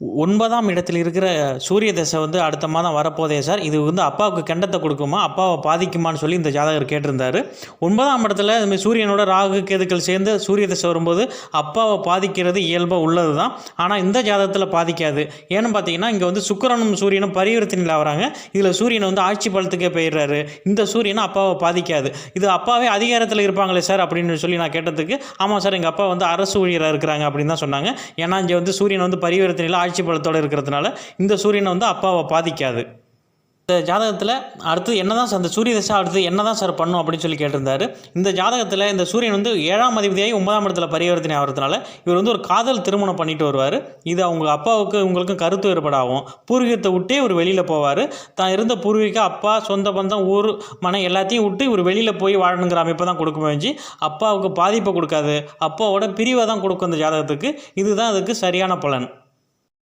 ஒன்பதாம் இடத்தில் இருக்கிற சூரிய தசை வந்து அடுத்த மாதம் வரப்போதே சார். இது வந்து அப்பாவுக்கு கெண்டத்தை கொடுக்குமா? அப்பாவை பாதிக்குமான்னு சொல்லி இந்த ஜாதகர் கேட்டிருந்தார். ஒன்பதாம் இடத்துல இதுமாதிரி சூரியனோட ராகு கேதுக்கள் சேர்ந்து சூரிய தசை வரும்போது அப்பாவை பாதிக்கிறது இயல்பாக உள்ளது தான் ஆனால் இந்த ஜாதகத்தில் பாதிக்காது. ஏன்னு பார்த்தீங்கன்னா இங்கே வந்து சுக்கிரனும் சூரியனும் பரிவர்த்தனையில் வராங்க. இதில் சூரியன் வந்து ஆட்சி பலத்துக்கே போயிடுறாரு. இந்த சூரியனை அப்பாவை பாதிக்காது. இது அப்பாவே அதிகாரத்தில் இருப்பாங்களே சார் அப்படின்னு சொல்லி நான் கேட்டதுக்கு ஆமாம் சார் எங்கள் அப்பா வந்து அரசு ஊழியராக இருக்கிறாங்க அப்படின்னு தான் சொன்னாங்க. ஏன்னா இங்கே வந்து சூரியன் வந்து பரிவர்த்தனையில் ஆட்சி பலத்தோடு இருக்கிறதுனால இந்த சூரியனை வந்து அப்பாவை பாதிக்காது. இந்த ஜாதகத்தில் அடுத்து என்ன தான் சார் இந்த சூரிய தசை அடுத்து என்ன தான் சார் பண்ணும் அப்படின்னு சொல்லி கேட்டிருந்தாரு. இந்த ஜாதகத்தில் இந்த சூரியன் வந்து ஏழாம் அதிபதியாகி ஒன்பதாம் இடத்துல பரிவர்த்தனை ஆகிறதுனால இவர் வந்து ஒரு காதல் திருமணம் பண்ணிட்டு வருவார். இது அவங்க அப்பாவுக்கு உங்களுக்கும் கருத்து வேறுபாடாகும். பூர்வீகத்தை விட்டே இவர் வெளியில் போவார். தான் இருந்த பூர்வீக அப்பா சொந்த பந்தம் ஊர் மனை எல்லாத்தையும் விட்டு இவர் வெளியில் போய் வாழணுங்கிற அமைப்பை தான் கொடுக்க முடிஞ்சு அப்பாவுக்கு பாதிப்பை கொடுக்காது. அப்பாவோட பிரிவை தான் கொடுக்கும் இந்த ஜாதகத்துக்கு. இதுதான் அதுக்கு சரியான பலன்.